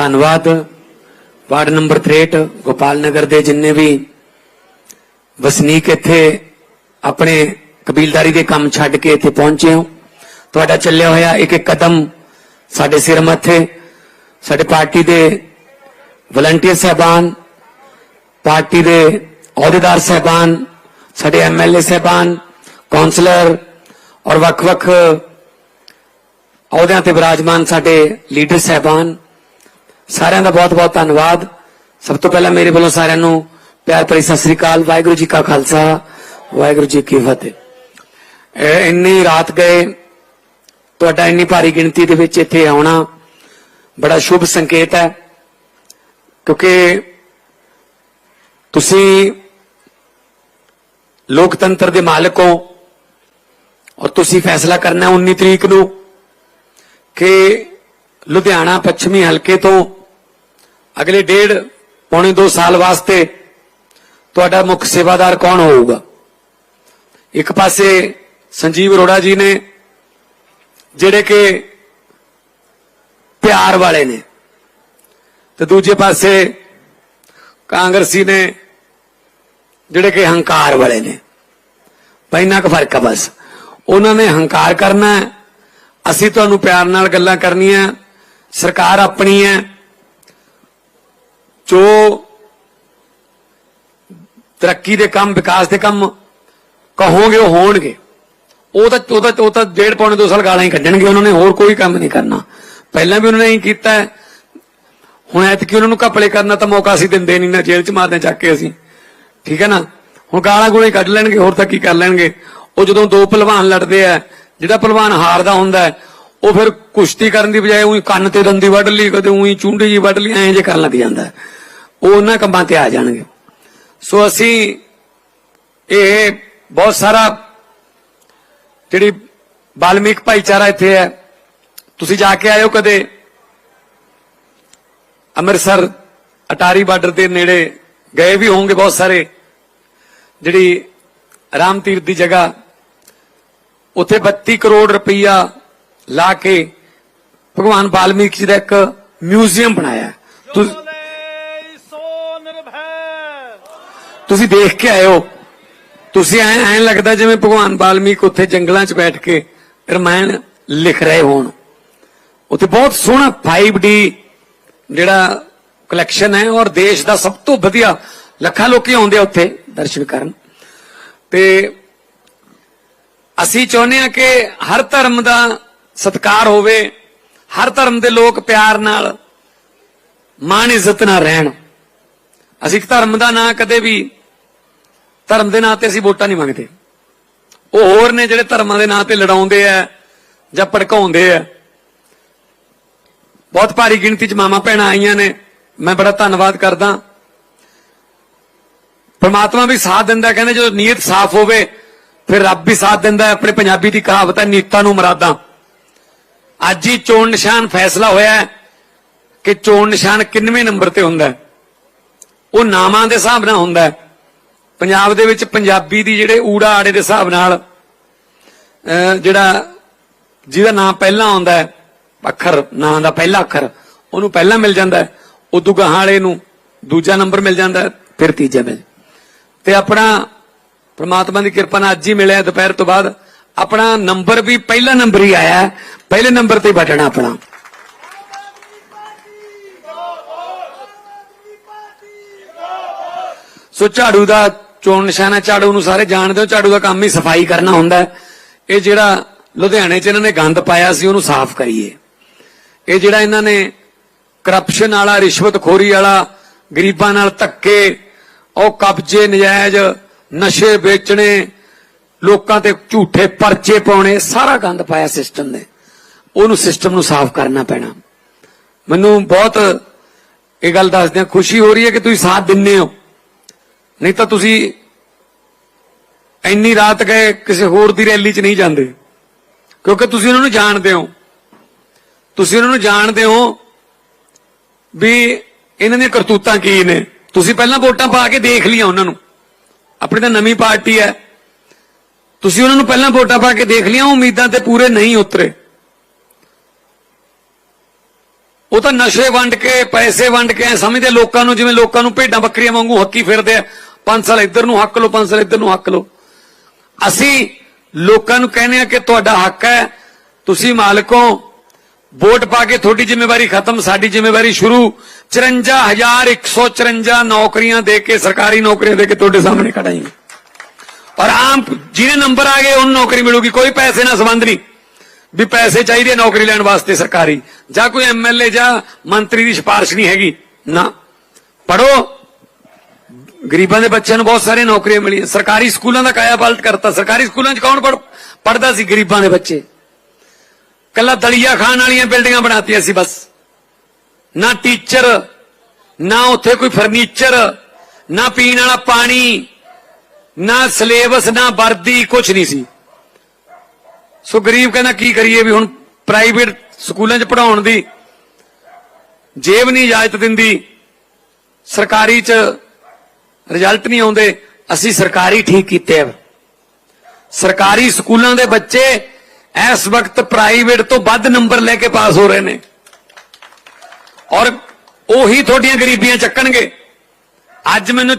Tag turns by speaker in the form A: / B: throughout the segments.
A: ਧੰਨਵਾਦ। Ward number 63 Gopal ਨਗਰ ਦੇ ਜਿੰਨੇ ਵੀ ਵਸਨੀਕ ਇੱਥੇ ਆਪਣੇ ਕਬੀਲਦਾਰੀ ਦੇ ਕੰਮ ਛੱਡ ਕੇ ਇੱਥੇ ਪਹੁੰਚੇ ਹੋ। ਤੁਹਾਡਾ ਚੱਲਿਆ ਹੋਇਆ ਇੱਕ ਇੱਕ ਕਦਮ ਸਾਡੇ ਸਿਰ ਮੱਥੇ। ਸਾਡੇ ਪਾਰਟੀ ਦੇ ਵਲੰਟੀਅਰ ਸਹਿਬਾਨ, ਪਾਰਟੀ ਦੇ ਅਹੁਦੇਦਾਰ ਸਹਿਬਾਨ, ਸਾਡੇ ਐਮਐਲਏ ਸਹਿਬਾਨ ਕਾਉਂਸਲਰ ਔਰ ਵੱਖ-ਵੱਖ ਅਹੁਦਿਆਂ ਤੇ ਵਿਰਾਜਮਾਨ ਸਾਡੇ ਲੀਡਰ ਸਹਿਬਾਨ ਸਾਰਿਆਂ ਦਾ ਬਹੁਤ-ਬਹੁਤ ਧੰਨਵਾਦ। ਸਭ ਤੋਂ ਪਹਿਲਾਂ ਮੇਰੇ ਵੱਲੋਂ ਸਾਰਿਆਂ ਨੂੰ ਪਿਆਰ ਭਰੀ ਸਤਿ ਸ੍ਰੀ ਅਕਾਲ, ਵਾਹਿਗੁਰੂ ਜੀ ਕਾ ਖਾਲਸਾ, ਵਾਹਿਗੁਰੂ ਜੀ ਕੀ ਫਤਿਹ। ਇੰਨੀ ਰਾਤ ਗਏ, ਤੁਹਾਡਾ ਇੰਨੀ ਭਾਰੀ ਗਿਣਤੀ ਦੇ ਵਿੱਚ ਇੱਥੇ ਆਉਣਾ ਬੜਾ ਸ਼ੁਭ ਸੰਕੇਤ ਹੈ, ਕਿਉਂਕਿ ਤੁਸੀਂ ਲੋਕਤੰਤਰ ਦੇ ਮਾਲਕ ਹੋ ਔਰ ਤੁਸੀਂ ਫੈਸਲਾ ਕਰਨਾ ਹੈ 19 ਤਰੀਕ ਨੂੰ ਕਿ ਲੁਧਿਆਣਾ ਪੱਛਮੀ ਹਲਕੇ ਤੋਂ ਅਗਲੇ ਡੇਢ, ਪੌਣੇ 2 ਸਾਲ ਵਾਸਤੇ ਤੁਹਾਡਾ ਮੁੱਖ ਸੇਵਾਦਾਰ ਕੌਣ ਹੋਊਗਾ? ਇੱਕ ਪਾਸੇ ਸੰਜੀਵ ਅਰੋੜਾ ਜੀ ਨੇ, ਜਿਹੜੇ ਕਿ ਪਿਆਰ ਵਾਲੇ ਨੇ। ਤੇ ਦੂਜੇ ਪਾਸੇ ਕਾਂਗਰਸੀ ਨੇ, ਜਿਹੜੇ ਕਿ ਹੰਕਾਰ ਵਾਲੇ ਨੇ। ਪੈਨਾ ਕੁ ਫ਼ਰਕ ਆ ਬਸ। ਉਹਨਾਂ ਨੇ ਹੰਕਾਰ ਕਰਨਾ ਅਸੀਂ ਤੁਹਾਨੂੰ ਪਿਆਰ ਨਾਲ ਗੱਲਾਂ ਕਰਨੀਆਂ। ਸਰਕਾਰ ਆਪਣੀ ਹੈ। ਜੋ ਤਰੱਕੀ ਦੇ ਕੰਮ, ਵਿਕਾਸ ਦੇ ਕੰਮ ਕਹੋਗੇ, ਉਹ ਹੋਣਗੇ। ਉਹ ਤਾਂ ਉਹ ਤਾਂ ਉਹ ਤਾਂ ਡੇਢ ਪੌਣੇ ਦੋ ਸਾਲ ਗਾਲਾਂ ਹੀ ਕੱਢਣਗੇ ਉਹਨਾਂ ਨੇ, ਹੋਰ ਕੋਈ ਕੰਮ ਨਹੀਂ ਕਰਨਾ। ਪਹਿਲਾਂ ਵੀ ਉਹਨਾਂ ਨੇ ਹੀ ਕੀਤਾ ਹੁਣ ਐਤਕੀ ਉਹਨਾਂ ਨੂੰ ਘਪਲੇ ਕਰਨਾ ਤਾਂ ਮੌਕਾ ਅਸੀਂ ਦਿੰਦੇ ਨਹੀਂ, ਨਾ ਜੇਲ੍ਹ 'ਚ ਮਾਰਦੇ ਚੱਕ ਕੇ ਅਸੀਂ। ਠੀਕ ਹੈ ਨਾ? ਹੁਣ ਗਾਲਾਂ ਗੋਲੇ ਕੱਢ ਲੈਣਗੇ, ਹੋਰ ਤਾਂ ਕੀ ਕਰ ਲੈਣਗੇ? ਉਹ ਜਦੋਂ ਦੋ ਪਹਿਲਵਾਨ ਲੜਦੇ ਆ, ਜਿਹੜਾ ਪਹਿਲਵਾਨ ਹਾਰਦਾ ਹੁੰਦਾ ਉਹ ਫਿਰ ਕੁਸ਼ਤੀ ਕਰਨ ਦੀ ਬਜਾਏ ਉਹੀ ਕੰਨ ਤੇ ਦੰਦੀ ਵੱਢ ਲਈ, ਕਦੇ ਉਹੀ ਚੁੰਡੀ ਜੀ ਵੱਢ ਲਈ, ਐਂ ਜੇ ਕਰਨ ਲੱਗ ਜਾਂਦਾ। ਉਹ ਉਹਨਾਂ ਕੰਮਾਂ ਤੇ ਆ ਜਾਣਗੇ। ਸੋ ਅਸੀਂ ਇਹ ਬਹੁਤ ਸਾਰਾ ਜਿਹੜੀ ਬਾਲਮੀਕ ਭਾਈਚਾਰਾ ਇੱਥੇ ਹੈ, ਤੁਸੀਂ ਜਾ ਕੇ ਆਇਓ ਕਦੇ। ਅੰਮ੍ਰਿਤਸਰ, ਅਟਾਰੀ ਬਾਰਡਰ ਦੇ ਨੇੜੇ ਗਏ ਵੀ ਹੋਵੋਗੇ ਬਹੁਤ ਸਾਰੇ। ਜਿਹੜੀ ਰਾਮ ਤੀਰਥ ਦੀ ਜਗ੍ਹਾ, ਉੱਥੇ 32 ਕਰੋੜ ਰੁਪਈਆ ਲਾ ਕੇ ਭਗਵਾਨ ਵਾਲਮੀਕ ਜੀ ਦਾ ਇੱਕ ਮਿਊਜ਼ੀਅਮ ਬਣਾਇਆ। ਤੁਸੀਂ ਦੇਖ ਕੇ ਆਏ ਹੋ। ਤੁਸੀਂ ਐ ਐਂ ਲੱਗਦਾ ਜਿਵੇਂ ਭਗਵਾਨ ਵਾਲਮੀਕ ਉੱਥੇ ਜੰਗਲਾਂ 'ਚ ਬੈਠ ਕੇ ਰਮਾਇਣ ਲਿਖ ਰਹੇ ਹੋਣ। ਉੱਥੇ ਬਹੁਤ ਸੋਹਣਾ 5D ਜਿਹੜਾ ਕਲੈਕਸ਼ਨ ਹੈ ਔਰ ਦੇਸ਼ ਦਾ ਸਭ ਤੋਂ ਵਧੀਆ ਲੱਖਾਂ ਲੋਕੀ ਆਉਂਦੇ ਆ ਉੱਥੇ ਦਰਸ਼ਨ ਕਰਨ। ਤੇ ਅਸੀਂ ਚਾਹੁੰਦੇ ਹਾਂ ਕਿ ਹਰ ਧਰਮ ਦਾ ਸਤਿਕਾਰ ਹੋਵੇ, ਹਰ ਧਰਮ ਦੇ ਲੋਕ ਪਿਆਰ ਨਾਲ, ਮਾਣ ਇੱਜ਼ਤ ਨਾਲ ਰਹਿਣ। ਅਸੀਂ ਇੱਕ ਧਰਮ ਦਾ ਨਾਂ ਕਦੇ ਵੀ, ਧਰਮ ਦੇ ਨਾਂ ਤੇ ਅਸੀਂ ਵੋਟਾਂ ਨਹੀਂ ਮੰਗਦੇ। ਉਹ ਹੋਰ ਨੇ ਜਿਹੜੇ ਧਰਮਾਂ ਦੇ ਨਾਂ ਤੇ ਲੜਾਉਂਦੇ ਆ, ਜਾਂ ਭੜਕਾਉਂਦੇ ਆ। ਬਹੁਤ ਭਾਰੀ ਗਿਣਤੀ ਚ ਮਾਮਾ ਭੈਣਾਂ ਆਈਆਂ ਨੇ। ਮੈਂ ਬੜਾ ਧੰਨਵਾਦ ਕਰਦਾ। ਪਰਮਾਤਮਾ ਵੀ ਸਾਥ ਦਿੰਦਾ, ਕਹਿੰਦੇ ਜਦੋਂ ਨੀਅਤ ਸਾਫ਼ ਹੋਵੇ, ਫਿਰ ਰੱਬ ਵੀ ਸਾਥ ਦਿੰਦਾ। ਆਪਣੇ ਪੰਜਾਬੀ ਦੀ ਕਹਾਵਤ ਹੈ, ਨੀਤਾਂ ਨੂੰ ਮਰਾਦਾਂ। ਅੱਜ ਹੀ ਚੋਣ ਨਿਸ਼ਾਨ ਫੈਸਲਾ ਹੋਇਆ ਕਿ ਚੋਣ ਨਿਸ਼ਾਨ ਕਿੰਨਵੇਂ ਨੰਬਰ ਤੇ ਹੁੰਦਾ ਉਹ ਨਾਮਾਂ ਦੇ ਹਿਸਾਬ ਨਾਲ ਹੁੰਦਾ ਪੰਜਾਬ ਦੇ ਵਿੱਚ ਪੰਜਾਬੀ ਦੀ ਜਿਹੜੇ ਊੜਾ ਆੜੇ ਦੇ ਹਿਸਾਬ ਨਾਲ ਜਿਹੜਾ ਜਿਹਦਾ ਨਾਮ ਪਹਿਲਾਂ ਆਉਂਦਾ ਹੈ, ਅੱਖਰ, ਨਾਂ ਦਾ ਪਹਿਲਾ ਅੱਖਰ, ਉਹਨੂੰ ਪਹਿਲਾਂ ਮਿਲ ਜਾਂਦਾ ਉਦੋਂ ਗਾਹਾਂ ਵਾਲੇ ਨੂੰ ਦੂਜਾ ਨੰਬਰ ਮਿਲ ਜਾਂਦਾ ਫਿਰ ਤੀਜਾ ਮਿਲ ਤੇ ਆਪਣਾ ਪ੍ਰਮਾਤਮਾ ਦੀ ਕਿਰਪਾ ਨਾਲ ਅੱਜ ਹੀ ਮਿਲਿਆ ਦੁਪਹਿਰ ਤੋਂ ਬਾਅਦ। ਆਪਣਾ ਨੰਬਰ ਵੀ ਪਹਿਲਾ ਨੰਬਰ ਹੀ ਆਇਆ। ਪਹਿਲੇ ਨੰਬਰ ਤੇ ਹੀ ਬਟਣਾ ਆਪਣਾ। ਸੋ ਝਾੜੂ ਦਾ ਚੋਣ ਨਿਸ਼ਾਨਾ, ਝਾੜੂ ਨੂੰ ਸਾਰੇ ਜਾਣਦੇ ਹੋ, ਝਾੜੂ ਦਾ ਕੰਮ ਹੀ ਸਫ਼ਾਈ ਕਰਨਾ ਹੁੰਦਾ ਇਹ ਜਿਹੜਾ ਲੁਧਿਆਣੇ 'ਚ ਇਹਨਾਂ ਨੇ ਗੰਦ ਪਾਇਆ ਸੀ, ਉਹਨੂੰ ਸਾਫ਼ ਕਰੀਏ। ਇਹ ਜਿਹੜਾ ਇਹਨਾਂ ਨੇ ਕਰਪਸ਼ਨ ਵਾਲਾ, ਰਿਸ਼ਵਤਖੋਰੀ ਵਾਲਾ, ਗਰੀਬਾਂ ਨਾਲ ਧੱਕੇ, ਉਹ ਕਬਜ਼ੇ, ਨਜਾਇਜ਼ ਨਸ਼ੇ ਵੇਚਣੇ ਲੋਕਾਂ ਤੇ ਝੂਠੇ ਪਰਚੇ ਪਾਉਣੇ, ਸਾਰਾ ਗੰਦ ਪਾਇਆ ਸਿਸਟਮ ਨੇ। ਉਹਨੂੰ ਸਿਸਟਮ ਨੂੰ ਸਾਫ਼ ਕਰਨਾ ਪੈਣਾ। ਮੈਨੂੰ ਬਹੁਤ ਇਹ ਗੱਲ ਦੱਸਦਿਆਂ ਖੁਸ਼ੀ ਹੋ ਰਹੀ ਹੈ ਕਿ ਤੁਸੀਂ ਸਾਥ ਦਿੰਦੇ ਹੋ। ਨਹੀਂ ਤਾਂ ਤੁਸੀਂ ਇੰਨੀ ਰਾਤ ਗਏ, ਕਿਸੇ ਹੋਰ ਦੀ ਰੈਲੀ 'ਚ ਨਹੀਂ ਜਾਂਦੇ। ਕਿਉਂਕਿ ਤੁਸੀਂ ਉਹਨਾਂ ਨੂੰ ਜਾਣਦੇ ਹੋ। ਤੁਸੀਂ ਉਹਨਾਂ ਨੂੰ ਜਾਣਦੇ ਹੋ ਵੀ ਇਹਨਾਂ ਦੀਆਂ ਕਰਤੂਤਾਂ ਕੀ ਨੇ। ਤੁਸੀਂ ਪਹਿਲਾਂ ਵੋਟਾਂ ਪਾ ਕੇ ਦੇਖ ਲਈਆਂ ਉਹਨਾਂ ਨੂੰ। ਆਪਣੀ ਤਾਂ ਨਵੀਂ ਪਾਰਟੀ ਹੈ। ਤੁਸੀਂ ਉਹਨਾਂ ਨੂੰ ਪਹਿਲਾਂ ਵੋਟਾਂ ਪਾ ਕੇ ਦੇਖ ਲਿਆ ਉਮੀਦਾਂ ਤੇ ਪੂਰੇ ਨਹੀਂ ਉਤਰੇ। ਉਹ ਤਾਂ ਨਸ਼ੇ ਵੰਡ ਕੇ, ਪੈਸੇ ਵੰਡ ਕੇ ਐਂ ਸਮਝਦੇ ਲੋਕਾਂ ਨੂੰ, ਜਿਵੇਂ ਲੋਕਾਂ ਨੂੰ ਭੇਡਾਂ ਬੱਕਰੀਆਂ ਵਾਂਗੂ ਹੱਕੀ ਫਿਰਦੇ ਆ। 5 ਸਾਲ ਇੱਧਰ ਨੂੰ ਹੱਕ ਲਓ 5 ਸਾਲ ਇੱਧਰ ਨੂੰ ਹੱਕ ਲਓ। ਅਸੀਂ ਲੋਕਾਂ ਨੂੰ ਕਹਿੰਦੇ ਆ ਕਿ ਤੁਹਾਡਾ ਹੱਕ ਹੈ, ਤੁਸੀਂ ਮਾਲਕੋ ਵੋਟ ਪਾ ਕੇ ਤੁਹਾਡੀ ਜ਼ਿੰਮੇਵਾਰੀ ਖਤਮ, ਸਾਡੀ ਜ਼ਿੰਮੇਵਾਰੀ ਸ਼ੁਰੂ। 54154 ਨੌਕਰੀਆਂ ਦੇ ਕੇ, ਸਰਕਾਰੀ ਨੌਕਰੀਆਂ ਦੇ ਕੇ ਤੁਹਾਡੇ ਸਾਹਮਣੇ ਖੜਾਂਗੇ ਔਰ ਆਮ ਜਿਹਨੇ ਨੰਬਰ ਆ ਗਏ, ਉਹਨੂੰ ਨੌਕਰੀ ਮਿਲੂਗੀ। ਕੋਈ ਪੈਸੇ ਨਾਲ ਸੰਬੰਧ ਨਹੀਂ। ਵੀ ਪੈਸੇ ਚਾਹੀਦੇ ਨੌਕਰੀ ਲੈਣ ਵਾਸਤੇ ਸਰਕਾਰੀ। ਜਾਂ ਕੋਈ ਐਮਐਲਏ ਜਾਂ ਮੰਤਰੀ ਦੀ ਸਿਫਾਰਿਸ਼ ਨਹੀਂ ਹੈਗੀ। ਨਾ। ਪੜੋ ਗਰੀਬਾਂ ਦੇ ਬੱਚਿਆਂ ਨੂੰ ਬਹੁਤ ਸਾਰੀਆਂ ਨੌਕਰੀਆਂ ਮਿਲੀਆਂ। ਸਰਕਾਰੀ ਸਕੂਲਾਂ ਦਾ ਕਾਇਆ ਪਲਟ ਕਰਤਾ। ਸਰਕਾਰੀ ਸਕੂਲਾਂ 'ਚ ਕੌਣ ਪੜ ਪੜਦਾ ਸੀ? ਗਰੀਬਾਂ ਦੇ ਬੱਚੇ। ਕੱਲਾ ਦਲੀਆ ਖਾਣ ਵਾਲੀਆਂ ਬਿਲਡਿੰਗਾਂ ਬਣਾਤੀਆਂ ਸੀ ਬਸ। ਨਾ ਟੀਚਰ, ਨਾ ਉੱਥੇ ਕੋਈ ਫਰਨੀਚਰ, ਨਾ ਪੀਣ ਵਾਲਾ ਪਾਣੀ ਨਾ ਸਿਲੇਬਸ, ਨਾ ਵਰਦੀ ਕੁਝ ਨਹੀਂ ਸੀ। ਸੋ ਗਰੀਬ ਕਹਿੰਦਾ, ਕੀ ਕਰੀਏ ਵੀ ਹੁਣ ਪ੍ਰਾਈਵੇਟ ਸਕੂਲਾਂ 'ਚ ਪੜਾਉਣ ਦੀ ਜੇਬ ਨਹੀਂ ਇਜਾਜ਼ਤ ਦਿੰਦੀ। ਸਰਕਾਰੀ 'ਚ ਰਿਜ਼ਲਟ ਨਹੀਂ ਆਉਂਦੇ। ਅਸੀਂ ਸਰਕਾਰੀ ਠੀਕ ਕੀਤੇ ਆ। ਸਰਕਾਰੀ ਸਕੂਲਾਂ ਦੇ ਬੱਚੇ ਇਸ ਵਕਤ ਪ੍ਰਾਈਵੇਟ ਤੋਂ ਵੱਧ ਨੰਬਰ ਲੈ ਕੇ ਪਾਸ ਹੋ ਰਹੇ ਨੇ। ਔਰ ਉਹੀ ਤੁਹਾਡੀਆਂ ਗਰੀਬੀਆਂ ਚੱਕਣਗੇ। ਅੱਜ ਮੈਨੂੰ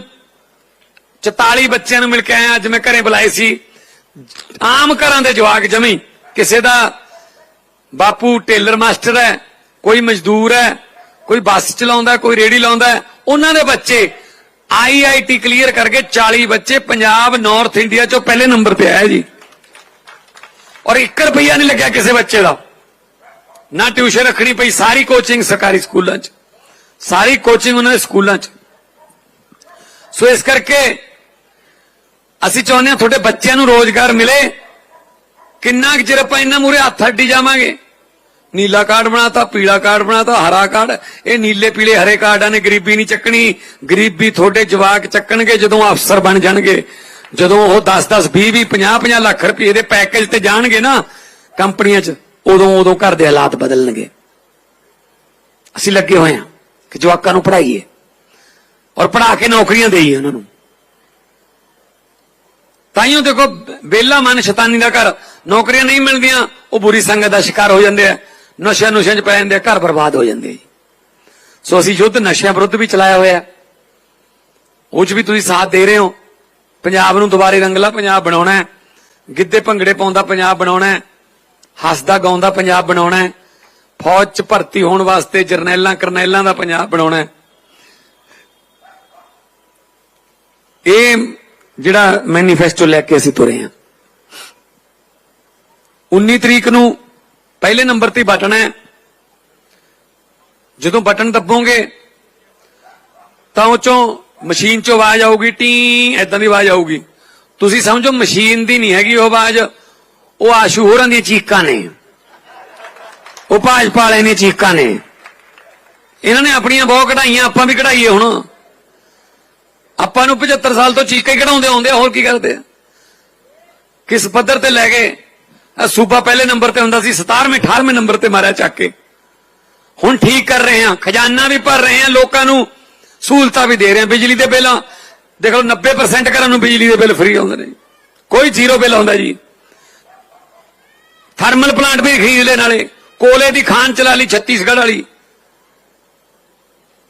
A: 44 ਬੱਚਿਆਂ ਨੂੰ ਮਿਲ ਕੇ ਆਇਆ, ਅੱਜ ਮੈਂ ਘਰੇ ਬੁਲਾਏ ਸੀ। ਆਮ ਘਰਾਂ ਦੇ ਜਵਾਕ ਜਮੀ, ਕਿਸੇ ਦਾ ਬਾਪੂ ਟੇਲਰ ਮਾਸਟਰ ਹੈ, ਕੋਈ ਮਜ਼ਦੂਰ ਹੈ, ਕੋਈ ਬੱਸ ਚਲਾਉਂਦਾ, ਕੋਈ ਰੇੜੀ ਲਾਉਂਦਾ ਉਹਨਾਂ ਦੇ ਬੱਚੇ ਆਈਆਈਟੀ ਕਲੀਅਰ ਕਰਕੇ 40 ਬੱਚੇ ਪੰਜਾਬ ਨਾਰਥ ਇੰਡੀਆ ਚੋਂ ਪਹਿਲੇ ਨੰਬਰ ਤੇ ਆਇਆ ਜੀ। ਔਰ 1 ਰੁਪਈਆ ਨਹੀਂ ਲੱਗਿਆ ਕਿਸੇ ਬੱਚੇ ਦਾ। ਨਾ ਟਿਊਸ਼ਨ ਰੱਖਣੀ ਪਈ, ਸਾਰੀ ਕੋਚਿੰਗ ਸਰਕਾਰੀ ਸਕੂਲਾਂ 'ਚ। ਸਾਰੀ ਕੋਚਿੰਗ ਉਹਨਾਂ ਦੇ ਸਕੂਲਾਂ 'ਚ। ਸੋ ਇਸ ਕਰਕੇ ਅਸੀਂ ਚਾਹੁੰਦੇ ਹਾਂ ਤੁਹਾਡੇ ਬੱਚਿਆਂ ਨੂੰ ਰੋਜ਼ਗਾਰ ਮਿਲੇ। ਕਿੰਨਾ ਕੁ ਚਿਰ ਆਪਾਂ ਇਹਨਾਂ ਮੂਰੇ ਹੱਥ ਅੱਡੀ ਜਾਵਾਂਗੇ? ਨੀਲਾ ਕਾਰਡ ਬਣਾਤਾ, ਪੀਲਾ ਕਾਰਡ ਬਣਾਤਾ, ਹਰਾ ਕਾਰਡ। ਇਹ ਨੀਲੇ ਪੀਲੇ ਹਰੇ ਕਾਰਡਾਂ ਨੇ ਗਰੀਬੀ ਨਹੀਂ ਚੱਕਣੀ। ਗਰੀਬੀ ਤੁਹਾਡੇ ਜਵਾਕ ਚੱਕਣਗੇ ਜਦੋਂ ਅਫਸਰ ਬਣ ਜਾਣਗੇ। ਜਦੋਂ ਉਹ 10 10 20 20 50 50 ਲੱਖ ਰੁਪਏ ਦੇ ਪੈਕੇਜ ਤੇ ਜਾਣਗੇ ਨਾ, ਕੰਪਨੀਆਂ 'ਚ, ਉਦੋਂ ਉਦੋਂ ਘਰ ਦੇ ਹਾਲਾਤ ਬਦਲਣਗੇ। ਅਸੀਂ ਲੱਗੇ ਹੋਏ ਹਾਂ ਕਿ ਜਵਾਕਾਂ ਨੂੰ ਪੜ੍ਹਾਈਏ। ਔਰ ਪੜ੍ਹਾ ਕੇ ਨੌਕਰੀਆਂ ਦੇਈਏ ਉਹਨਾਂ ਨੂੰ। ਤਾਈਓ ਦੇਖੋ ਬੇਲਾ ਮਨ ਸ਼ੈਤਾਨੀ ਦਾ ਘਰ, ਨੌਕਰੀਆਂ ਨਹੀਂ ਮਿਲਦੀਆਂ, ਉਹ ਬੁਰੀ ਸੰਗਤ ਦਾ ਸ਼ਿਕਾਰ ਹੋ ਜਾਂਦੇ ਆ। ਨਸ਼ਿਆਂ ਨੁਸ਼ਿਆਂ 'ਚ ਪੈ ਜਾਂਦੇ ਆ, ਘਰ ਬਰਬਾਦ ਹੋ ਜਾਂਦੇ ਸੋ ਅਸੀਂ ਯੁੱਧ ਨਸ਼ਿਆਂ ਵਿਰੁੱਧ ਵੀ ਚਲਾਇਆ ਹੋਇਆ। ਉਹ 'ਚ ਵੀ ਤੁਸੀਂ ਸਾਥ ਦੇ ਰਹੇ ਹੋ। ਪੰਜਾਬ ਨੂੰ ਦੁਬਾਰੇ ਰੰਗਲਾ ਪੰਜਾਬ ਬਣਾਉਣਾ ਹੈ। ਗਿੱਧੇ ਭੰਗੜੇ ਪਾਉਂਦਾ ਪੰਜਾਬ ਬਣਾਉਣਾ ਹੈ। ਹੱਸਦਾ ਗਾਉਂਦਾ ਪੰਜਾਬ ਬਣਾਉਣਾ ਹੈ। ਫੌਜ 'ਚ ਭਰਤੀ ਹੋਣ ਵਾਸਤੇ ਜਰਨੈਲਾਂ ਕਰਨੈਲਾਂ ਦਾ ਪੰਜਾਬ ਬਣਾਉਣਾ ਹੈ। ਇਹ ਜਿਹੜਾ ਮੈਨੀਫੈਸਟੋ ਲੈ ਕੇ ਅਸੀਂ ਤੁਰੇ ਹਾਂ। 19 ਤਰੀਕ ਨੂੰ ਪਹਿਲੇ ਨੰਬਰ ਤੇ ਬਟਨ ਹੈ। ਜਦੋਂ ਬਟਨ ਦੱਬੋਗੇ, ਤਾਂ ਉਹ ਚੋਂ ਮਸ਼ੀਨ ਚੋਂ ਆਵਾਜ਼ ਆਊਗੀ, ਟੀ ਐਦਾਂ ਦੀ ਆਵਾਜ਼ ਆਊਗੀ। ਤੁਸੀਂ ਸਮਝੋ, ਮਸ਼ੀਨ ਦੀ ਨਹੀਂ ਹੈਗੀ ਉਹ ਆਵਾਜ਼। ਉਹ ਆਸ਼ੂ ਹੋਰਾਂ ਦੀਆਂ ਚੀਕਾਂ ਨੇ। ਉਹ ਭਾਜਪਾ ਵਾਲੇ ਦੀਆਂ ਚੀਕਾਂ ਨੇ। ਇਹਨਾਂ ਨੇ ਆਪਣੀਆਂ ਬਹੁਤ ਕਢਾਈਆਂ, ਆਪਾਂ ਵੀ ਕਢਾਈਏ ਹੁਣ। ਆਪਾਂ ਨੂੰ 75 ਸਾਲ ਤੋਂ ਚੀਕਾਂ ਕਢਾਉਂਦੇ ਆਉਂਦੇ ਆ, ਹੋਰ ਕੀ ਕਰਦੇ ਆ? ਕਿਸ ਪੱਧਰ ਤੇ ਲੈ ਗਏ? ਆਹ ਸੂਬਾ ਪਹਿਲੇ ਨੰਬਰ ਤੇ ਹੁੰਦਾ ਸੀ 17ਵੇਂ 18ਵੇਂ ਨੰਬਰ ਤੇ ਮਾਰਿਆ ਚੱਕ ਕੇ। ਹੁਣ ਠੀਕ ਕਰ ਰਹੇ ਹਾਂ, ਖਜ਼ਾਨਾ ਵੀ ਭਰ ਰਹੇ ਹਾਂ, ਲੋਕਾਂ ਨੂੰ ਸਹੂਲਤਾਂ ਵੀ ਦੇ ਰਹੇ ਹਾਂ, ਬਿਜਲੀ ਦੇ ਬਿੱਲ ਦੇਖ ਲਓ 90% ਘਰਾਂ ਨੂੰ ਬਿਜਲੀ ਦੇ ਬਿੱਲ ਫ੍ਰੀ ਆਉਂਦੇ ਨੇ ਕੋਈ ਜ਼ੀਰੋ ਬਿੱਲ ਆਉਂਦਾ ਜੀ। ਥਰਮਲ ਪਲਾਂਟ ਵੀ ਖਰੀਦ ਲੈ ਨਾਲੇ ਕੋਲੇ ਦੀ ਖਾਨ ਚਲਾ ਲਈ ਛੱਤੀਸਗੜ੍ਹ ਵਾਲੀ।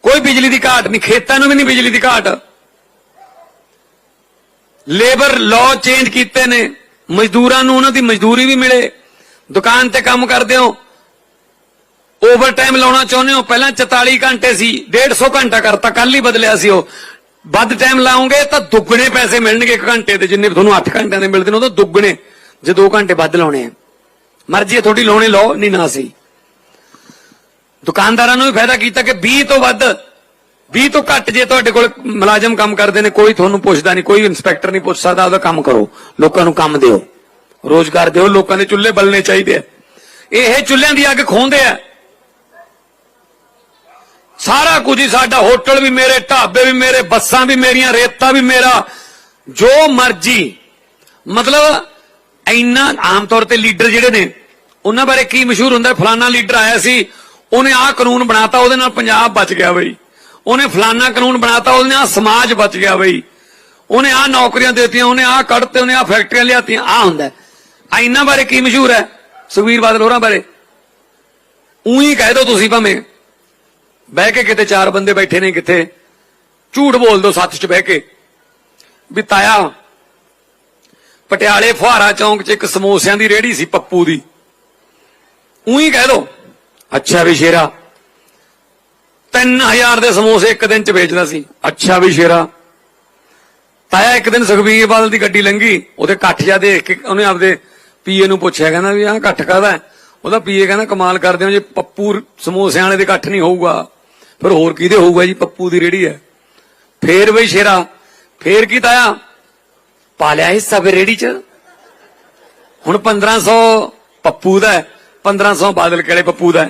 A: ਕੋਈ ਬਿਜਲੀ ਦੀ ਘਾਟ ਨਹੀਂ, ਖੇਤਾਂ ਨੂੰ ਵੀ ਨਹੀਂ ਬਿਜਲੀ ਦੀ ਘਾਟ। ਲੇਬਰ ਲਾਅ ਚੇਂਜ ਕੀਤੇ ਨੇ। ਮਜ਼ਦੂਰਾਂ ਨੂੰ ਉਹਨਾਂ ਦੀ ਮਜ਼ਦੂਰੀ ਵੀ ਮਿਲੇ। ਦੁਕਾਨ ਤੇ ਕੰਮ ਕਰਦੇ ਹੋ। ਓਵਰ ਟਾਈਮ ਲਾਉਣਾ ਚਾਹੁੰਦੇ ਹੋ। ਪਹਿਲਾਂ 44 ਘੰਟੇ ਸੀ 150 ਘੰਟਾ ਕਰਤਾ ਕੱਲ ਹੀ ਬਦਲਿਆ ਸੀ ਉਹ। ਵੱਧ ਟਾਈਮ ਲਾਉਂਗੇ ਤਾਂ ਦੁੱਗਣੇ ਪੈਸੇ ਮਿਲਣਗੇ ਇੱਕ ਘੰਟੇ ਦੇ, ਜਿੰਨੇ ਤੁਹਾਨੂੰ 8 ਘੰਟਿਆਂ ਦੇ ਮਿਲਦੇ ਨੇ, ਉਹ ਤਾਂ ਦੁੱਗਣੇ। ਜੇ 2 ਘੰਟੇ ਵੱਧ ਲਾਉਣੇ ਆ। ਮਰਜ਼ੀ ਹੈ, ਤੁਹਾਡੀ ਲਾਉਣੇ ਲਾਓ, ਨਹੀਂ ਨਾ ਸੀ। ਦੁਕਾਨਦਾਰਾਂ ਨੂੰ ਵੀ ਫਾਇਦਾ ਕੀਤਾ ਕਿ 20 ਤੋਂ ਵੱਧ 20 ਤੋਂ ਘੱਟ ਜੇ ਤੁਹਾਡੇ ਕੋਲ ਮੁਲਾਜ਼ਮ ਕੰਮ ਕਰਦੇ ਨੇ, ਕੋਈ ਤੁਹਾਨੂੰ ਪੁੱਛਦਾ ਨਹੀਂ, ਕੋਈ ਇਨਸਪੈਕਟਰ ਨਹੀਂ ਪੁੱਛ ਸਕਦਾ ਉਹਦਾ ਕੰਮ ਕਰੋ। ਲੋਕਾਂ ਨੂੰ ਕੰਮ ਦਿਓ। ਰੋਜ਼ਗਾਰ ਦਿਓ, ਲੋਕਾਂ ਦੇ ਚੁੱਲ੍ਹੇ ਬਲਣੇ ਚਾਹੀਦੇ ਆ। ਇਹ ਚੁੱਲ੍ਹਿਆਂ ਦੀ ਅੱਗ ਖੋਹਦੇ ਆ। ਸਾਰਾ ਕੁਝ ਹੀ ਸਾਡਾ ਹੋਟਲ ਵੀ ਮੇਰੇ, ਢਾਬੇ ਵੀ ਮੇਰੇ, ਬੱਸਾਂ ਵੀ ਮੇਰੀਆਂ, ਰੇਤਾ ਵੀ ਮੇਰਾ, ਜੋ ਮਰਜ਼ੀ। ਮਤਲਬ ਇੰਨਾ ਆਮ ਤੌਰ ਤੇ ਲੀਡਰ ਜਿਹੜੇ ਨੇ, ਉਹਨਾਂ ਬਾਰੇ ਕੀ ਮਸ਼ਹੂਰ ਹੁੰਦਾ, ਫਲਾਨਾ ਲੀਡਰ ਆਇਆ ਸੀ, ਉਹਨੇ ਆਹ ਕਾਨੂੰਨ ਬਣਾਤਾ, ਉਹਦੇ ਨਾਲ ਪੰਜਾਬ ਬਚ ਗਿਆ ਬਈ। ਉਹਨੇ ਫਲਾਨਾ ਕਾਨੂੰਨ ਬਣਾਤਾ ਉਹਦੇ ਨਾਲ ਸਮਾਜ ਬਚ ਗਿਆ ਬਈ। ਉਹਨੇ ਆਹ ਨੌਕਰੀਆਂ ਦੇਤੀਆਂ, ਉਹਨੇ ਆਹ ਕੱਢਤੇ ਉਹਨੇ ਆਹ ਫੈਕਟਰੀਆਂ ਲਿਆਤੀਆਂ, ਆਹ ਹੁੰਦਾ ਹੈ। ਇਹਨਾਂ ਬਾਰੇ ਕੀ ਮਸ਼ਹੂਰ ਹੈ? ਸੁਖਵੀਰ ਬਾਦਲ ਹੋਰਾਂ ਬਾਰੇ। ਉਹੀ ਕਹਿ ਦੋ ਤੁਸੀਂ ਭਾਵੇਂ। ਬਹਿ ਕੇ ਕਿਤੇ ਚਾਰ ਬੰਦੇ ਬੈਠੇ ਨੇ ਕਿੱਥੇ? ਝੂਠ ਬੋਲ ਦੋ ਸੱਚ 'ਚ ਬਹਿ ਕੇ। ਵੀ ਤਾਇਆ, ਪਟਿਆਲੇ ਫੁਹਾਰਾ ਚੌਂਕ 'ਚ ਇੱਕ ਸਮੋਸਿਆਂ ਦੀ ਰੇਹੜੀ ਸੀ ਪੱਪੂ ਦੀ। ਉਹੀ ਕਹਿ ਦੋ। ਅੱਛਾ ਵੀ ਸ਼ੇਰਾ। 3000 ਦੇ ਸਮੋਸੇ ਇੱਕ ਦਿਨ 'ਚ ਵੇਚਦਾ ਸੀ। ਅੱਛਾ ਵੀ ਸ਼ੇਰਾ। ਤਾਇਆ ਇੱਕ ਦਿਨ ਸੁਖਬੀਰ ਬਾਦਲ ਦੀ ਗੱਡੀ ਲੰਘੀ ਉਹਦੇ ਇਕੱਠ ਜਾ ਦੇਖ ਕੇ ਉਹਨੇ ਆਪਦੇ ਪੀਏ ਨੂੰ ਪੁੱਛਿਆ ਕਹਿੰਦਾ ਵੀ ਆਹ ਇਕੱਠ ਕਾਹਦਾ ਹੈ? ਉਹਦਾ ਪੀਏ ਕਹਿੰਦਾ ਕਮਾਲ ਕਰਦੇ ਹੋ ਜੇ ਪੱਪੂ ਸਮੋਸਿਆਂ ਵਾਲੇ ਦੇ ਇਕੱਠ ਨਹੀਂ ਹੋਊਗਾ ਫਿਰ ਹੋਰ ਕਿਹਦੇ ਹੋਊਗਾ ਜੀ ਪੱਪੂ ਦੀ ਰੇੜੀ ਹੈ। ਫੇਰ ਬਈ ਸ਼ੇਰਾ ਫੇਰ ਕੀ ਤਾਇਆ? ਪਾ ਲਿਆ ਹਿੱਸਾ ਫਿਰ ਰੇੜੀ 'ਚ। ਹੁਣ 1500 ਪੱਪੂ ਦਾ ਹੈ, 1500 ਬਾਦਲ ਕਿਹੜੇ ਪੱਪੂ ਦਾ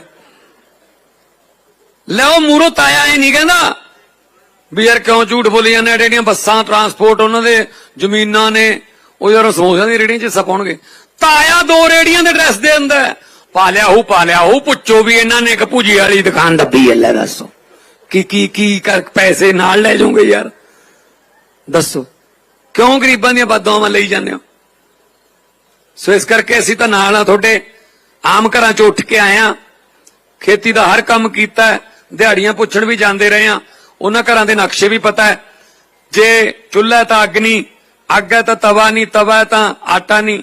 A: ਲੈ ਉਹ ਮੂਰੋ ਤਾਇਆ ਇਹ ਨਹੀਂ ਕਹਿੰਦਾ ਵੀ ਯਾਰ ਕਿਉਂ ਝੂਠ ਬੋਲੀ ਜਾਂਦੇ ਜਿਹੜੀਆਂ ਬੱਸਾਂ ਟਰਾਂਸਪੋਰਟ ਉਹਨਾਂ ਦੇ, ਜ਼ਮੀਨਾਂ ਨੇ। ਉਹ ਯਾਰ ਸਮੋਸਿਆਂ ਦੀ ਰੇੜੀਆਂ 'ਚ ਹਿੱਸਾ ਪਾਉਣਗੇ। ਤਾਇਆ ਦੋ ਰੇੜੀਆਂ ਦੇ ਐਡਰੈਸ ਦੇ ਅੰਦਰ। ਪਾ ਲਿਆ ਉਹ ਪਾ ਲਿਆ ਉਹ ਪੁੱਛੋ ਵੀ ਇਹਨਾਂ ਨੇ ਇੱਕ ਭੁਜੀ ਵਾਲੀ ਦੁਕਾਨ ਦੱਬੀ ਹੈ, ਲੈ ਦੱਸੋ। ਕੀ ਕੀ ਕੀ ਕਰ ਪੈਸੇ ਨਾਲ ਲੈ ਜਾਓਗੇ ਯਾਰ? ਦੱਸੋ। ਕਿਉਂ ਗਰੀਬਾਂ ਦੀਆਂ ਬਦਦੁਆਵਾਂ ਲਈ ਜਾਂਦੇ ਹੋ? ਸੋ ਇਸ ਕਰਕੇ ਅਸੀਂ ਤਾਂ ਨਾਲ ਆ ਤੁਹਾਡੇ। ਆਮ ਘਰਾਂ 'ਚ ਉੱਠ ਕੇ ਆਏ ਆ। ਖੇਤੀ ਦਾ ਹਰ ਕੰਮ ਕੀਤਾ ਦਿਹਾੜੀਆਂ ਪੁੱਛਣ ਵੀ ਜਾਂਦੇ ਰਹੇ ਆ ਉਹਨਾਂ ਘਰਾਂ ਦੇ ਨਕਸ਼ੇ ਵੀ ਪਤਾ ਹੈ। ਜੇ ਚੁੱਲ੍ਹਾ ਤਾਂ ਅੱਗ ਨਹੀਂ, ਅੱਗ ਹੈ ਤਾਂ ਤਵਾ ਨਹੀਂ, ਤਵਾ ਤਾਂ ਆਟਾ ਨਹੀਂ।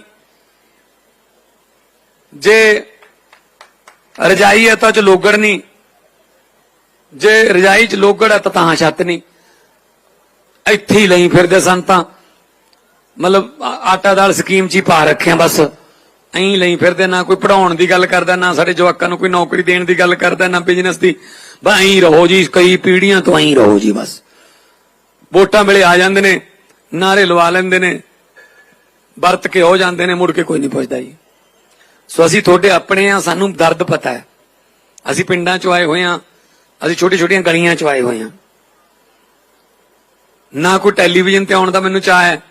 A: ਜੇ ਰਜਾਈ ਹੈ ਤਾਂ ਚ ਲੋਗੜ ਨਹੀਂ। ਜੇ ਰਜਾਈ ਚ ਲੋਗੜ ਹੈ ਤਾਂ ਤਾਂ ਛੱਤ ਨਹੀਂ। ਇੱਥੇ ਹੀ ਲਈ ਫਿਰਦੇ ਸਨ ਤਾਂ। ਮਤਲਬ ਆਟਾ ਦਾਲ ਸਕੀਮ ਚ ਹੀ ਪਾ ਰੱਖਿਆ ਬਸ। ਐਂ ਲਈ ਫਿਰਦੇ, ਨਾ ਕੋਈ ਪੜਾਉਣ ਦੀ ਗੱਲ ਕਰਦਾ, ਨਾ ਸਾਡੇ ਜਵਾਕਾਂ ਨੂੰ ਕੋਈ ਨੌਕਰੀ ਦੇਣ ਦੀ ਗੱਲ ਕਰਦਾ, ਨਾ ਬਿਜ਼ਨਸ ਦੀ। ਬਸ ਐਂ ਰਹੋ ਜੀ, ਕਈ ਪੀੜ੍ਹੀਆਂ ਤੋਂ ਐਂ ਰਹੋ ਜੀ ਬਸ। ਵੋਟਾਂ ਵੇਲੇ ਆ ਜਾਂਦੇ ਨੇ ਨਾਰੇ ਲਵਾ ਲੈਂਦੇ ਨੇ, ਵਰਤ ਕੇ ਹੋ ਜਾਂਦੇ ਨੇ, ਮੁੜ ਕੇ ਕੋਈ ਨਹੀਂ ਪੁੱਛਦਾ ਜੀ। ਸੋ ਅਸੀਂ ਤੁਹਾਡੇ ਆਪਣੇ ਆ, ਸਾਨੂੰ ਦਰਦ ਪਤਾ ਹੈ। ਅਸੀਂ ਪਿੰਡਾਂ ਚੋਂ ਆਏ ਹੋਏ ਆ, ਅਸੀਂ ਛੋਟੀ ਛੋਟੀਆਂ ਗਲੀਆਂ ਚੋਂ ਆਏ ਹੋਏ ਆ। ਨਾ ਕੋਈ ਟੈਲੀਵਿਜ਼ਨ ਤੇ ਆਉਣ ਦਾ ਮੈਨੂੰ ਚਾਹ ਹੈ।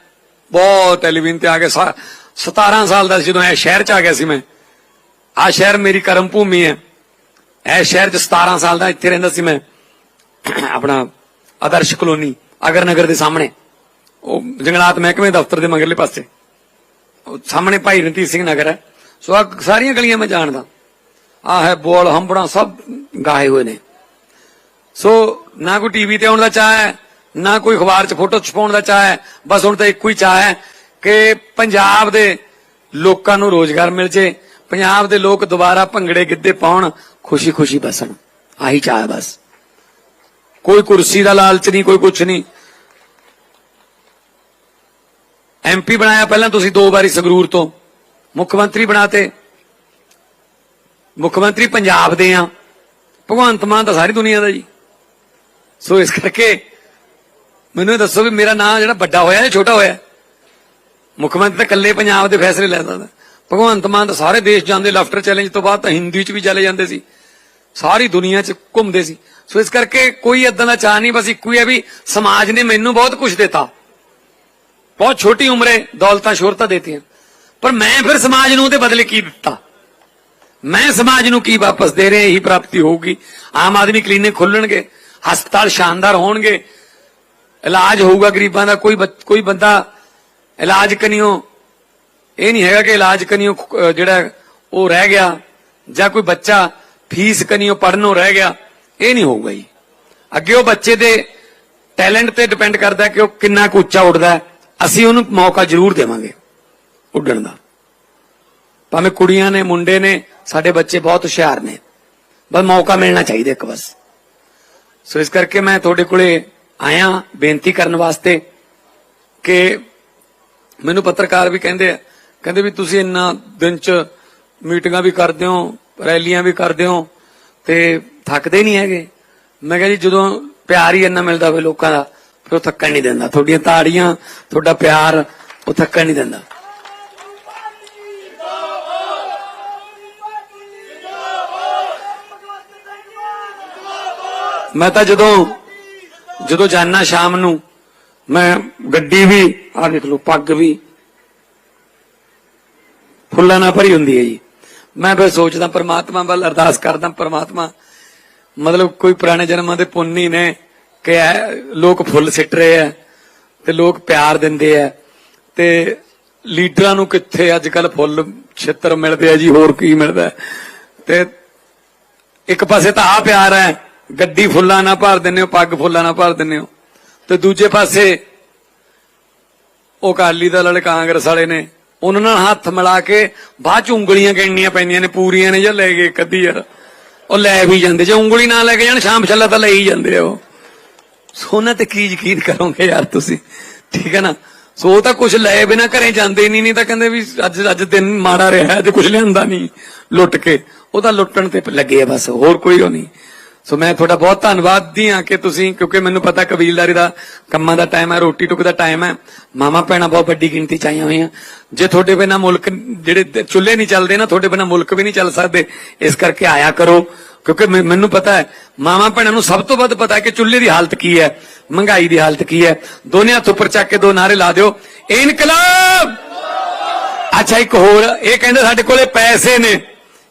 A: ਬਹੁਤ ਟੈਲੀਵਿਜ਼ਨ ਤੇ ਆ ਕੇ ਸਾ- 17 ਸਾਲ ਦਾ ਸੀ ਜਦੋਂ ਇਹ ਸ਼ਹਿਰ ਚ ਆ ਗਿਆ ਸੀ ਮੈਂ। ਆ ਸ਼ਹਿਰ ਮੇਰੀ ਕਰਮ ਭੂਮੀ ਹੈ। ਇਹ ਸ਼ਹਿਰ ਚ 17 ਸਾਲ ਦਾ ਇੱਥੇ ਰਹਿੰਦਾ ਸੀ ਮੈਂ। ਆਪਣਾ ਆਦਰਸ਼ ਕਲੋਨੀ, ਅਗਰ ਨਗਰ ਦੇ ਸਾਹਮਣੇ। ਉਹ ਜੰਗਲਾਤ ਮਹਿਕਮੇ ਦਫ਼ਤਰ ਦੇ ਮਗਰਲੇ ਪਾਸੇ। ਉਹ ਸਾਹਮਣੇ ਭਾਈ ਰਣਜੀਤ ਸਿੰਘ ਨਗਰ ਹੈ। ਸੋ ਆ ਸਾਰੀਆਂ ਗਲੀਆਂ ਮੈਂ ਜਾਣਦਾ। ਆ ਹੈ ਬੋਲ ਹੰਬੜਾ ਸਭ ਗਾਏ ਹੋਏ ਨੇ। ਸੋ ਨਾ ਕੋਈ ਟੀਵੀ ਤੇ ਆਉਣ ਦਾ ਚਾਹ ਹੈ, ਨਾ ਕੋਈ ਅਖਬਾਰ 'ਚ ਫੋਟੋ ਛਪਾਉਣ ਦਾ ਚਾਹ ਹੈ। ਬਸ ਹੁਣ ਤਾਂ ਇੱਕੋ ਹੀ ਚਾਹ ਹੈ ਕਿ ਪੰਜਾਬ ਦੇ ਲੋਕਾਂ ਨੂੰ ਰੋਜ਼ਗਾਰ ਮਿਲ ਜੇ, ਪੰਜਾਬ ਦੇ ਲੋਕ ਦੁਬਾਰਾ ਭੰਗੜੇ ਗਿੱਧੇ ਪਾਉਣ ਖੁਸ਼ੀ-ਖੁਸ਼ੀ ਬਸਣ ਆਹੀ ਚਾਹ ਬਸ। ਕੋਈ ਕੁਰਸੀ ਦਾ ਲਾਲਚ ਨਹੀਂ, ਕੋਈ ਕੁਛ ਨਹੀਂ। ਐਮਪੀ ਬਣਾਇਆ ਪਹਿਲਾਂ ਤੁਸੀਂ ਦੋ ਵਾਰੀ ਸੰਗਰੂਰ ਤੋਂ। ਮੁੱਖ ਮੰਤਰੀ ਬਣਾਤੇ। ਮੁੱਖ ਮੰਤਰੀ ਪੰਜਾਬ ਦੇ ਆ। ਭਗਵੰਤ ਮਾਨ ਤਾਂ ਸਾਰੀ ਦੁਨੀਆ ਦਾ ਜੀ। ਸੋ ਇਸ ਕਰਕੇ ਮੈਨੂੰ ਇਹ ਦੱਸੋ ਵੀ ਮੇਰਾ ਨਾਂ ਜਿਹੜਾ ਵੱਡਾ ਹੋਇਆ ਜਾਂ ਛੋਟਾ ਹੋਇਆ? ਮੁੱਖ ਮੰਤਰੀ ਤਾਂ ਇਕੱਲੇ ਪੰਜਾਬ ਦੇ ਫੈਸਲੇ ਲੈ ਸਕਦਾ ਭਗਵੰਤ ਮਾਨ ਤਾਂ ਸਾਰੇ ਦੇਸ਼ ਜਾਂਦੇ, ਲਾਫਟਰ ਚੈਲੰਜ ਤੋਂ ਬਾਅਦ ਤਾਂ ਹਿੰਦੀ ਚ ਵੀ ਚਲੇ ਜਾਂਦੇ ਸੀ। ਸਾਰੀ ਦੁਨੀਆ ਚ ਘੁੰਮਦੇ ਸੀ। ਸੋ ਇਸ ਕਰਕੇ ਕੋਈ ਇਦਾਂ ਦਾ ਚਾਹ ਨਹੀਂ, ਬਸ ਇੱਕੋ ਹੀ ਹੈ ਵੀ ਸਮਾਜ ਨੇ ਮੈਨੂੰ ਬਹੁਤ ਕੁਝ ਦਿੱਤਾ। ਬਹੁਤ ਛੋਟੀ ਉਮਰੇ ਦੌਲਤਾਂ, ਸ਼ੋਹਰਤਾਂ ਦੇਤੀਆਂ। ਪਰ ਮੈਂ ਫਿਰ ਸਮਾਜ ਨੂੰ ਉਹਦੇ ਬਦਲੇ ਕੀ ਦਿੱਤਾ? ਮੈਂ ਸਮਾਜ ਨੂੰ ਕੀ ਵਾਪਸ ਦੇ ਰਿਹਾ? ਇਹੀ ਪ੍ਰਾਪਤੀ ਹੋਊਗੀ। ਆਮ ਆਦਮੀ ਕਲੀਨਿਕ ਖੁੱਲਣਗੇ, ਹਸਪਤਾਲ ਸ਼ਾਨਦਾਰ ਹੋਣਗੇ। ਇਲਾਜ ਹੋਊਗਾ ਗਰੀਬਾਂ ਦਾ। ਕੋਈ ਬੱਚ- ਕੋਈ ਬੰਦਾ ਇਲਾਜ ਕਨੀਓ, ਇਹ ਨਹੀਂ ਹੈਗਾ ਕਿ ਇਲਾਜ ਕਨੀਓ ਜਿਹੜਾ ਉਹ ਰਹਿ ਗਿਆ ਜਾਂ ਕੋਈ ਬੱਚਾ ਫੀਸ ਕਨੀਓ ਪੜਨੋਂ ਰਹਿ ਗਿਆ, ਇਹ ਨਹੀਂ ਹੋਊਗਾ ਜੀ। ਅੱਗੇ ਉਹ ਬੱਚੇ ਦੇ ਟੈਲੈਂਟ ਤੇ ਡਿਪੈਂਡ ਕਰਦਾ ਕਿ ਉਹ ਕਿੰਨਾ ਕੁ ਉੱਚਾ ਉੱਡਦਾ ਅਸੀਂ ਉਹਨੂੰ ਮੌਕਾ ਜ਼ਰੂਰ ਦੇਵਾਂਗੇ ਉੱਡਣ ਦਾ। ਭਾਵੇਂ ਕੁੜੀਆਂ ਨੇ, ਮੁੰਡੇ ਨੇ, ਸਾਡੇ ਬੱਚੇ ਬਹੁਤ ਹੁਸ਼ਿਆਰ ਨੇ, ਬਸ ਮੌਕਾ ਮਿਲਣਾ ਚਾਹੀਦਾ ਇੱਕ ਬਸ ਸੋ ਇਸ ਕਰਕੇ ਮੈਂ ਤੁਹਾਡੇ ਕੋਲੇ ਆਇਆ ਬੇਨਤੀ ਕਰਨ ਵਾਸਤੇ ਕਿ ਮੈਨੂੰ ਪੱਤਰਕਾਰ ਵੀ ਕਹਿੰਦੇ ਆ, ਕਹਿੰਦੇ ਵੀ ਤੁਸੀਂ ਇੰਨਾ ਦਿਨ ਚ ਮੀਟਿੰਗਾਂ ਵੀ ਕਰਦੇ ਹੋ ਰੈਲੀਆਂ ਵੀ ਕਰਦੇ ਹੋ ਤੇ ਥੱਕਦੇ ਨਹੀਂ ਹੈਗੇ? ਮੈਂ ਕਿਹਾ ਜੀ, ਜਦੋਂ ਪਿਆਰ ਹੀ ਇੰਨਾ ਮਿਲਦਾ ਹੋਵੇ ਲੋਕਾਂ ਦਾ, ਫਿਰ ਉਹ ਥੱਕਣ ਨਹੀਂ ਦਿੰਦਾ। ਤੁਹਾਡੀਆਂ ਤਾੜੀਆਂ, ਤੁਹਾਡਾ ਪਿਆਰ, ਉਹ ਥੱਕਣ ਨਹੀਂ ਦਿੰਦਾ। ਮੈਂ ਤਾਂ ਜਦੋਂ ਜਦੋਂ ਜਾਣਾ ਸ਼ਾਮ ਨੂੰ, ਮੈਂ ਗੱਡੀ ਵੀ ਆ ਦੇਖ ਲਓ, ਪੱਗ ਵੀ, ਫੁੱਲਾਂ ਨਾਲ ਭਰੀ ਹੁੰਦੀ ਹੈ ਜੀ। ਮੈਂ ਫਿਰ ਸੋਚਦਾ, ਪ੍ਰਮਾਤਮਾ ਵੱਲ ਅਰਦਾਸ ਕਰਦਾ, ਪ੍ਰਮਾਤਮਾ, ਮਤਲਬ ਕੋਈ ਪੁਰਾਣੇ ਜਨਮਾਂ ਦੇ ਪੁੰਨੀ ਨੇ ਕਿ ਲੋਕ ਫੁੱਲ ਸਿੱਟ ਰਹੇ ਆ ਤੇ ਲੋਕ ਪਿਆਰ ਦਿੰਦੇ ਆ ਤੇ ਲੀਡਰਾਂ ਨੂੰ ਕਿੱਥੇ ਅੱਜ ਕੱਲ ਫੁੱਲ ਛਿੱਤਰ ਮਿਲਦੇ ਆ ਜੀ, ਹੋਰ ਕੀ ਮਿਲਦਾ? ਤੇ ਇੱਕ ਪਾਸੇ ਤਾਂ ਆ ਪਿਆਰ ਹੈ, ਗੱਡੀ ਫੁੱਲਾਂ ਨਾਲ ਭਰ ਦਿੰਦੇ ਹੋ, ਪੱਗ ਫੁੱਲਾਂ ਨਾਲ ਭਰ ਦਿੰਦੇ ਹੋ। ਤੇ ਦੂਜੇ ਪਾਸੇ ਉਹ ਅਕਾਲੀ ਦਲ ਵਾਲੇ ਕਾਂਗਰਸ ਵਾਲੇ ਨੇ ਉਹਨਾਂ ਨਾਲ ਹੱਥ ਮਿਲਾ ਕੇ ਬਾਅਦ ਚ ਉਂਗਲੀਆਂ ਗਿਣਨੀਆਂ ਪੈਂਦੀਆਂ ਨੇ, ਪੂਰੀਆਂ ਨੇ ਜਾਂ ਲੈ ਗਏ ਕੱਦੀ ਯਾਰ। ਉਹ ਲੈ ਵੀ ਜਾਂਦੇ, ਜੇ ਉਂਗਲੀ ਨਾ ਲੈ ਕੇ ਜਾਣ, ਸ਼ਾਮ ਛੱਲਾ ਤਾਂ ਲੈ ਹੀ ਜਾਂਦੇ ਆ ਉਹ। ਸੋਨਾ ਤੇ ਕੀ ਯਕੀਨ ਕਰੋਗੇ ਯਾਰ ਤੁਸੀਂ? ਠੀਕ ਹੈ ਨਾ? ਸੋ ਉਹ ਤਾਂ ਕੁਝ ਲਏ ਬਿਨਾ ਘਰੇ ਜਾਂਦੇ ਹੀ ਨਹੀਂ ਨਹੀਂ ਤਾਂ ਕਹਿੰਦੇ ਵੀ ਅੱਜ ਅੱਜ ਦਿਨ ਮਾੜਾ ਰਿਹਾ ਹੈ ਤੇ ਕੁਝ ਲਿਆਂਦਾ ਨਹੀਂ, ਲੁੱਟ ਕੇ। ਉਹ ਤਾਂ ਲੁੱਟਣ ਤੇ ਲੱਗੇ ਆ ਬਸ, ਹੋਰ ਕੋਈ ਉਹ ਨਹੀਂ। ਸੋ ਮੈਂ ਤੁਹਾਡਾ ਬਹੁਤ ਧੰਨਵਾਦੀ ਹਾਂ ਕਿ ਤੁਸੀਂ, ਕਿਉਂਕਿ ਮੈਨੂੰ ਪਤਾ ਕਬੀਲਦਾਰੀ ਦਾ ਕੰਮਾਂ ਦਾ ਟਾਈਮ ਹੈ, ਰੋਟੀ ਟੁੱਕ ਦਾ ਟਾਈਮ ਹੈ। ਮਾਮਾ ਭੈਣਾਂ ਬਹੁਤ ਵੱਡੀ ਗਿਣਤੀ ਚ ਆਈਆਂ ਹੋਈਆਂ। ਜੇ ਤੁਹਾਡੇ ਬਿਨਾ ਮੁਲਕ ਜਿਹੜੇ ਚੁੱਲ੍ਹੇ ਨਹੀਂ ਚੱਲਦੇ ਨਾ, ਤੁਹਾਡੇ ਬਿਨਾ ਮੁਲਕ ਵੀ ਨਹੀਂ ਚੱਲ ਸਕਦੇ, ਇਸ ਕਰਕੇ ਆਇਆ ਕਰੋ। ਕਿਉਂਕਿ ਮੈਨੂੰ ਪਤਾ ਹੈ ਮਾਮਾ ਭੈਣਾਂ ਨੂੰ ਸਭ ਤੋਂ ਵੱਧ ਪਤਾ ਹੈ ਕਿ ਚੁੱਲ੍ਹੇ ਦੀ ਹਾਲਤ ਕੀ ਹੈ, ਮਹਿੰਗਾਈ ਦੀ ਹਾਲਤ ਕੀ ਹੈ। ਦੋਨੇ ਹੱਥ ਉੱਪਰ ਚੱਕ ਕੇ ਦੋ ਨਾਰੇ ਲਾ ਦਿਓ। ਇਨਕਲਾਬ! ਅੱਛਾ, ਇੱਕ ਹੋਰ, ਇਹ ਕਹਿੰਦੇ ਸਾਡੇ ਕੋਲੇ ਪੈਸੇ ਨੇ।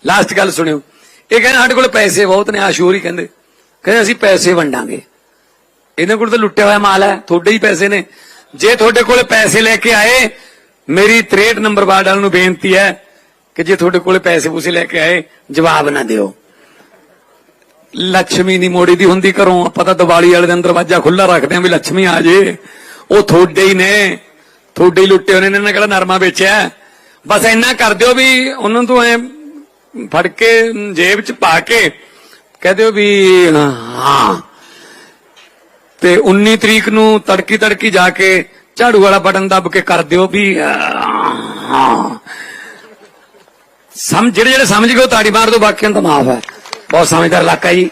A: ਲਾਸਟ ਗੱਲ ਸੁਣਿਓ। ਇਹ ਕਹਿੰਦਾ ਸਾਡੇ ਕੋਲ ਪੈਸੇ ਬਹੁਤ ਨੇ, ਆਸ਼ੂਰ ਹੀ ਕਹਿੰਦੇ। ਕਹਿੰਦੇ ਅਸੀਂ ਪੈਸੇ ਵੰਡਾਂਗੇ। ਇਹਨਾਂ ਕੋਲ ਤਾਂ ਲੁੱਟਿਆ ਹੋਇਆ ਮਾਲ ਹੈ, ਤੁਹਾਡੇ ਹੀ ਪੈਸੇ ਨੇ। ਜੇ ਤੁਹਾਡੇ ਕੋਲ ਪੈਸੇ ਲੈ ਕੇ ਆਏ, ਮੇਰੀ 63 ਨੰਬਰ ਵਾਰਡ ਵਾਲਿਆਂ ਨੂੰ ਬੇਨਤੀ ਹੈ ਕਿ ਜੇ ਤੁਹਾਡੇ ਕੋਲ ਪੈਸੇ ਪੂਸੇ ਲੈ ਕੇ ਆਏ, ਜਵਾਬ ਨਾ ਦਿਓ। ਲక్ష్ਮੀ ਨਹੀਂ ਮੋੜੀ ਦੀ ਹੁੰਦੀ ਘਰੋਂ, ਆਪਾਂ ਤਾਂ ਦੀਵਾਲੀ ਵਾਲੇ ਦਿਨ ਦਰਵਾਜ਼ਾ ਖੁੱਲਾ ਰੱਖਦੇ ਆਂ ਵੀ ਲక్ష్ਮੀ ਆ ਜੇ। ਉਹ ਤੁਹਾਡੇ ਹੀ ਨੇ, ਤੁਹਾਡੇ ਹੀ ਲੁੱਟੇ ਹੋਣੇ ਨੇ, ਇਹਨਾਂ ਕਿਹੜਾ ਨਰਮਾ ਵੇਚਿਆ। ਬਸ ਇੰਨਾ ਕਰ ਦਿਓ ਵੀ ਉਹਨਾਂ ਤੋਂ ਐ ਫੜ ਕੇ, ਜੇਬ 'ਚ ਪਾ ਕੇ ਕਹਿ ਦਿਓ ਵੀ, ਹਾਂ। ਤੇ 19 ਤਰੀਕ ਨੂੰ ਤੜਕੀ ਤੜਕੀ ਜਾ ਕੇ ਝਾੜੂ ਵਾਲਾ ਬਟਨ ਦੱਬ ਕੇ ਕਰ ਦਿਓ ਵੀ ਸਮ, ਜਿਹੜੇ ਜਿਹੜੇ ਸਮਝ ਗਏ ਤਾੜੀ ਮਾਰ ਦੋ ਬਾਕੀਆਂ ਦਾ ਮਾਫ ਹੈ। ਬਹੁਤ ਸਮਝਦਾਰ ਇਲਾਕਾ ਜੀ।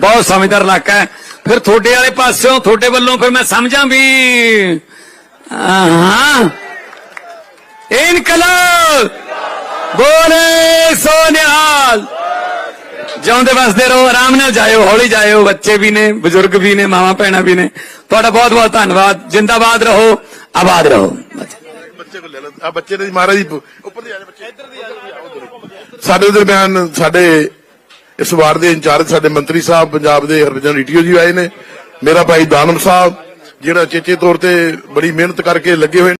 A: ਬਹੁਤ ਸਮਝਦਾਰ ਇਲਾਕਾ ਹੈ। ਫਿਰ ਤੁਹਾਡੇ ਵਾਲੇ ਪਾਸਿਓਂ, ਤੁਹਾਡੇ ਵੱਲੋਂ ਫਿਰ ਮੈਂ ਸਮਝਾਂ ਵੀ, ਹਾਂ। ਇਨਕਲਾਬ! ਬੋਲੇ ਸੋਨਿਹਾਲ ਜਿਉਂਦੇ ਵਸਦੇ ਰਹੋ, ਆਰਾਮ ਨਾਲ ਜਾਇਓ, ਹੌਲੀ ਜਾਇਓ। ਬੱਚੇ ਵੀ ਨੇ, ਬਜ਼ੁਰਗ ਵੀ ਨੇ, ਮਾਵਾਂ ਭੈਣਾਂ ਵੀ ਨੇ। ਤੁਹਾਡਾ ਬਹੁਤ ਬਹੁਤ ਧੰਨਵਾਦ। ਜਿੰਦਾਬਾਦ ਰਹੋ, ਆਬਾਦ ਰਹੋ।
B: ਬੱਚੇ ਕੋਲ ਲੈ ਲਓ ਆ ਬੱਚੇ ਨੇ ਮਹਾਰਾਜ ਜੀ, ਉੱਪਰ ਦੀ ਆ ਬੱਚੇ। ਇੱਧਰ ਦੀ ਸਾਡੇ ਦਰਮਿਆਨ ਸਾਡੇ ਇਸ ਵਾਰ ਦੇ ਇੰਚਾਰਜ, ਸਾਡੇ ਮੰਤਰੀ ਸਾਹਿਬ, ਪੰਜਾਬ ਦੇ ਹਰਭਜਨ ਰੀਟੀਓ ਜੀ ਆਏ ਨੇ। ਮੇਰਾ ਭਾਈ ਦਾਨਮ ਸਾਹਿਬ, ਜਿਹੜਾ ਚੇਚੇ ਤੌਰ ਤੇ ਬੜੀ ਮਿਹਨਤ ਕਰਕੇ ਲੱਗੇ ਹੋਏ ਨੇ।